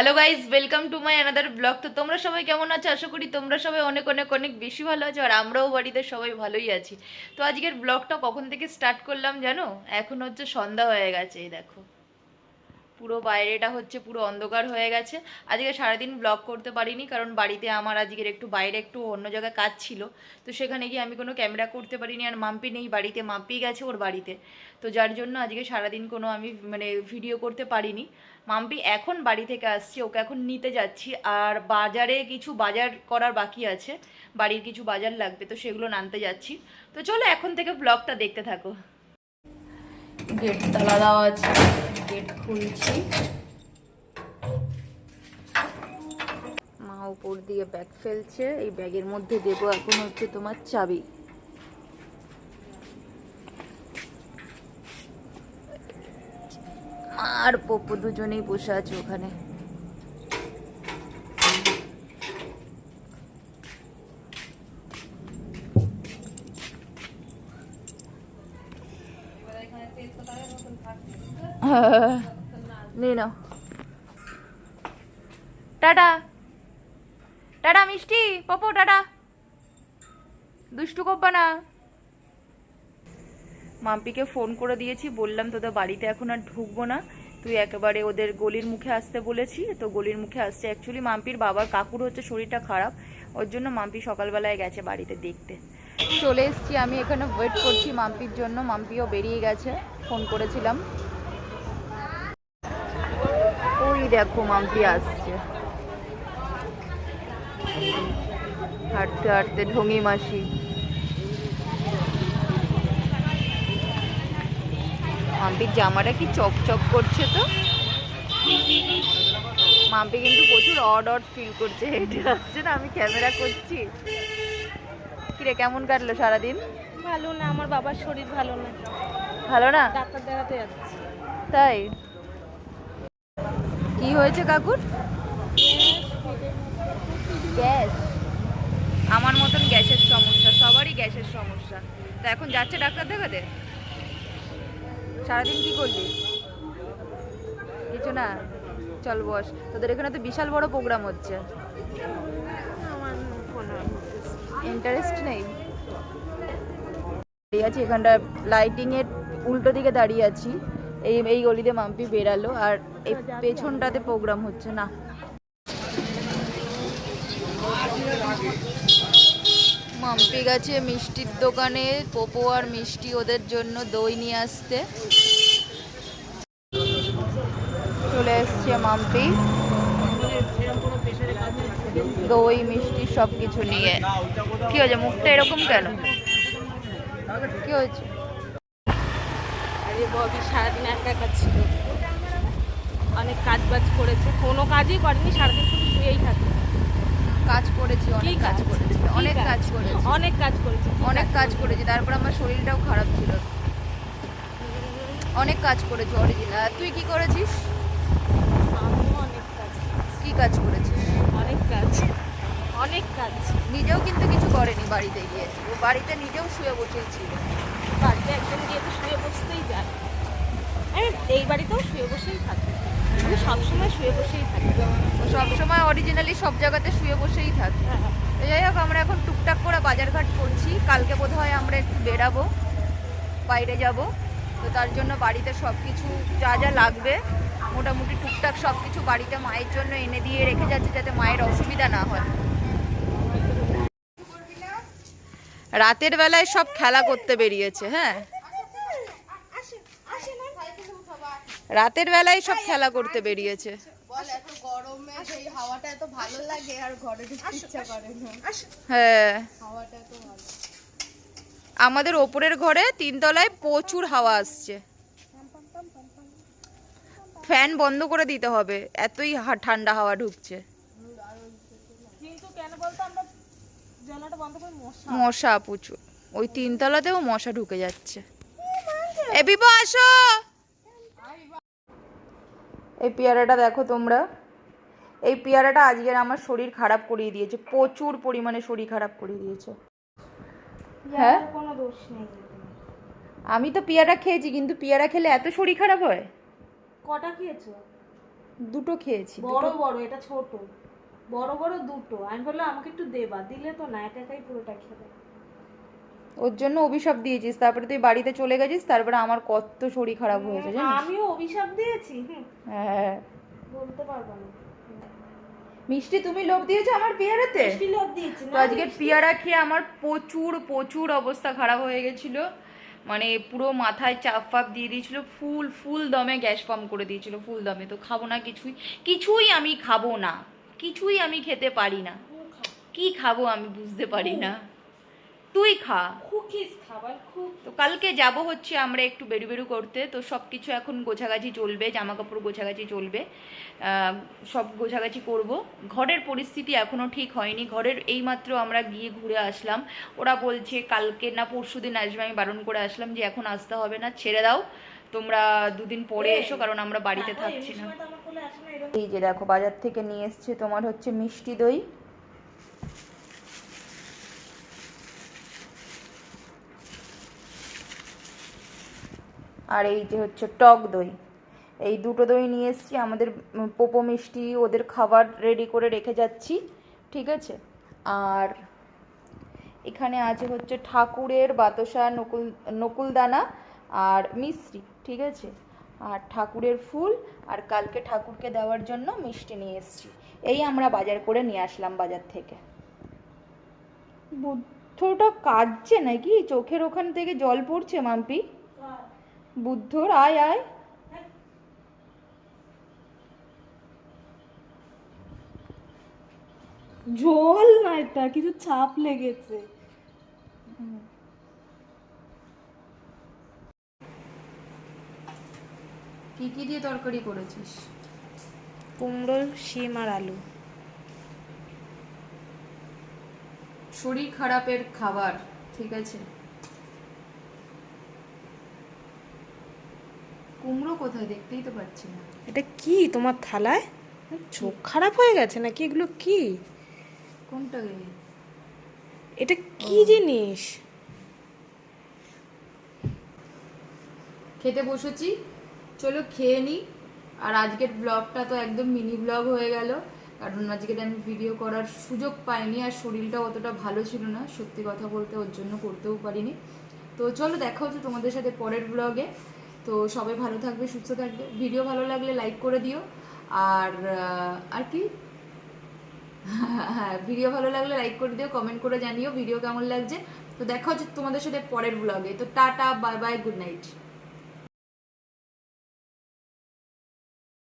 Hello guys welcome to my another blog তো তোমরা সবাই কেমন আছো? আশা করি তোমরা সবাই অনেক অনেক অনেক বেশি ভালো আছো আর আমরাও বাড়িতে সবাই ভালোই আছি। তো আজকের ব্লগটা কখন থেকে স্টার্ট করলাম জানো? এখন হচ্ছে সন্ধ্যা হয়ে গেছে দেখো। পুরো বাইরেটা হচ্ছে পুরো অন্ধকার হয়ে গেছে। আজকে সারাদিন ব্লগ করতে পারিনি, কারণ বাড়িতে আমার আজকের একটু বাইরে একটু অন্য জায়গায় কাজ ছিল। তো সেখানে গিয়ে আমি কোনো ক্যামেরা করতে পারিনি আর মাম্পি নেই, বাড়িতে মাম্পি গেছে ওর বাড়িতে। তো যার জন্য আজকে সারাদিন কোনো আমি মানে ভিডিও করতে পারিনি। মাম্পি এখন বাড়ি থেকে আসছে, ওকে এখন নিতে যাচ্ছি। আর বাজারে কিছু বাজার করার বাকি আছে, বাড়ির কিছু বাজার লাগবে, তো সেগুলো নানতে যাচ্ছি। তো চলো এখন থেকে ব্লগটা দেখতে থাকো। গেট তালা দেওয়া আছে। গেট খুলছি। মা উপর দিয়ে ব্যাগ ফেলছে। এই ব্যাগের মধ্যে দেবো এখন হচ্ছে তোমার চাবি। আর পপ্পু দুজনেই বসে আছে ওখানে। নিয়ে টাটা। টাটা, মিষ্টি। পপু, টাটা। দুষ্টু করবা না। মাম্পিকে ফোন করে দিয়েছি, বললাম তোদের বাড়িতে এখন আর ঢুকবো না। তুই একেবারে ওদের গলির মুখে আসতে বলেছি, তো গলির মুখে আসছে। অ্যাকচুয়ালি মাম্পির বাবার কাকুর হচ্ছে শরীরটা খারাপ, ওর জন্য মাম্পি সকালবেলায় গেছে বাড়িতে দেখতে। চলে এসছি, আমি এখানে ওয়েট করছি মাম্পির জন্য। মাম্পিও বেরিয়ে গেছে, ফোন করেছিলাম। দেখো মাম্পি আসছে। হাঁটতে হাঁটতে ঢঙি মাসি। মাম্পির জামাটা কি চকচক করছে তো? মাম্পি কিন্তু প্রচুর অড অড ফিল করছে। হেঁটে আসছে না আমি ক্যামেরা করছি। কিরে কেমন কাটলো সারাদিন? ভালো না আমার বাবার শরীর ভালো না। ভালো না? ডাক্তার দেখাতে যাচ্ছি। তাই? কি হয়েছে কাকুর? গ্যাস। আমার মতন গ্যাসের সমস্যা সবারই গ্যাসের সমস্যা। তা এখন যাচ্ছে ডাক্তার দেখাতে? সারাদিন কি করলি? কিছু না চল বস। তোদের এখানে তো বিশাল বড় প্রোগ্রাম হচ্ছে। ইন্টারেস্ট নেই। দাঁড়িয়ে আছি এখানটা লাইটিংয়ের উল্টো দিকে দাঁড়িয়ে আছি। এই এই গলিতে মাম্পি বেরালো আর এই পেছনটাতে প্রোগ্রাম হচ্ছে, না। মাম্পি গেছে মিষ্টির দোকানে, পোপো আর মিষ্টি ওদের জন্য দই নিয়ে আসতে। চলে এসছে মাম্পি। দই, মিষ্টি সব কিছু নিয়ে। কি হয়েছে, মুখটা এরকম কেন? কি হয়েছে? আরে ববি সারাদিন একা একা ছিল। অনেক কাজ বাজ করেছে। কোনো কাজই করেনি সারাদিন শুধু শুয়েই থাকে। কাজ করেছি অনেক কাজ করেছি অনেক কাজ? করেছি। অনেক কাজ করেছি অনেক কাজ করেছি? তারপর আমার শরীরটাও খারাপ ছিল। অনেক কাজ করেছি অরিজিনাল তুই কি করেছিস? আমিও অনেক কাজ কি কাজ করেছিস? অনেক কাজ অনেক কাজ। নিজেও কিন্তু কিছু করেনি বাড়িতে গিয়ে। ও বাড়িতে নিজেও শুয়ে বসেই ছিল। বাড়িতে একজন গিয়ে তো শুয়ে বসতেই যায়। আমি এই বাড়িতেও শুয়ে বসেই থাকি। আমি সবসময় শুয়ে বসেই থাকি। সবসময় অরিজিনালি সব জায়গাতে শুয়ে বসেই থাকে। হ্যাঁ যাই হোক আমরা এখন টুকটাক করে বাজারঘাট করছি। কালকে বোধ হয় আমরা একটু বেরাবো বাইরে যাব। তো তার জন্য বাড়িতে সব কিছু যা যা লাগবে মোটামুটি টুকটাক সব কিছু বাড়িতে মায়ের জন্য এনে দিয়ে রেখে যাচ্ছে যাতে মায়ের অসুবিধা না হয়। রাতের বেলায় সব খেলা করতে বেরিয়েছে হ্যাঁ? রাতের বেলায় সব খেলা করতে বেরিয়েছে। বল এত গরমে সেই হাওয়াটা এত ভালো লাগে আর ঘরে ঢুকতে ইচ্ছা করে না। হ্যাঁ। হাওয়াটা এত ভালো। আমাদের ওপরের ঘরে তিনতলায় প্রচুর হাওয়া আসছে। ফ্যান বন্ধ করে দিতে হবে এতই হা- ঠান্ডা হাওয়া ঢুকছে কিন্তু কেন বলতো আমরা জানলাটা বন্ধ করে মশা। প্রচুর। ওই তিনতলাতেও মশা ঢুকে যাচ্ছে। এ আসো। এই পেয়ারাটা দেখো তোমরা। এই পেয়ারাটা আজকের আমার শরীর খারাপ করিয়ে দিয়েছে। প্রচুর পরিমাণে শরীর খারাপ করিয়ে দিয়েছে। হ্যাঁ? কোনো দোষ নেই। আমি তো পেয়ারা খেয়েছি কিন্তু পেয়ারা খেলে এত শরীর খারাপ হয়? কটা খেয়েছো? দুটো খেয়েছি বড় বড় এটা ছোট। বড় বড় দুটো। আমি বললাম আমাকে একটু দেবা দিলে তো না একা একাই পুরোটা খেলে ওর জন্য অভিশাপ দিয়েছিস তারপরে তুই বাড়িতে চলে গেছিস তারপরে আমার কত শরীর খারাপ হয়েছে জানিস? আমিও অভিশাপ দিয়েছি হ্যাঁ। বলতে পারব না। মিষ্টি তুমি লোভ দিয়েছ আমার পেয়ারাতে? মিষ্টি লোভ দিয়েছি তো আজকে পেয়ারা খেয়ে আমার প্রচুর প্রচুর অবস্থা খারাপ হয়ে গেছিল। মানে পুরো মাথায় চাপ ফাপ দিয়ে দিয়েছিল ফুল ফুল দমে গ্যাস পাম্প করে দিয়েছিল ফুল দমে। তো খাব না কিছুই কিছুই আমি খাব না। কিছুই আমি খেতে পারি না। কি খাব আমি বুঝতে পারি না। তুই খা। কুকিজ খাবার খুব তো কালকে যাব হচ্ছে আমরা একটু বেরু বেরু করতে। তো সব কিছু এখন গোছাগাছি চলবে জামা কাপড় গোছাগাছি চলবে। সব গোছাগাছি করব। ঘরের পরিস্থিতি এখনও ঠিক হয়নি। ঘরের এইমাত্র আমরা গিয়ে ঘুরে আসলাম। ওরা বলছে কালকে না পরশু দিন আসবে আমি বারণ করে আসলাম যে এখন আসতে হবে না ছেড়ে দাও। তোমরা দুদিন পরে এসো কারণ আমরা বাড়িতে থাকছি না। এই যে দেখো বাজার থেকে নিয়ে এসছে তোমার হচ্ছে মিষ্টি দই। আর এই যে হচ্ছে টক দই। এই দুটো দই নিয়ে এসছি আমাদের পোপো মিষ্টি ওদের খাবার রেডি করে রেখে যাচ্ছি ঠিক আছে? আর এখানে আছে হচ্ছে ঠাকুরের বাতাসা নকুল নকুলদানা আর মিশ্রি। ঠিক আছে? আর ঠাকুরের ফুল আর কালকে ঠাকুরকে দেওয়ার জন্য মিষ্টি নিয়ে এসেছি। এই আমরা বাজার করে নিয়ে আসলাম বাজার থেকে। বুদ্ধটা কাঁদছে নাকি? চোখের ওখান থেকে জল পড়ছে মাম্পি? বুদ্ধর আয় আয়। জল না এটা, কিছু ছাপ লেগেছে। কি কি দিয়ে তরকারি করেছিস? কুমড়ো শিম আর আলু। শরীর খারাপের খাবার ঠিক আছে? কুমড়ো কোথায় দেখতেই তো পাচ্ছি না। এটা কি তোমার থালায়? চোখ খারাপ হয়ে গেছে নাকি? এগুলো কি? কোনটা? এটা কি জিনিস? খেতে বসেছি? চলো খেয়ে নিই আর আজকের ব্লগটা তো একদম মিনি ব্লগ হয়ে গেল। কারণ আজকের আমি ভিডিও করার সুযোগ পাইনি আর শরীরটা অতটা ভালো ছিল না। সত্যি কথা বলতে ওর জন্য করতেও পারিনি। তো চলো দেখা হচ্ছে তোমাদের সাথে পরের ব্লগে তো সবাই ভালো থাকবে, সুস্থ থাকবে। ভিডিও ভালো লাগলে লাইক করে দিও। আর আর কি? হ্যাঁ ভিডিও ভালো লাগলে লাইক করে দিও কমেন্ট করে জানিও ভিডিও কেমন লাগছে। তো দেখা হচ্ছে তোমাদের সাথে পরের ব্লগে তো tata bye bye good night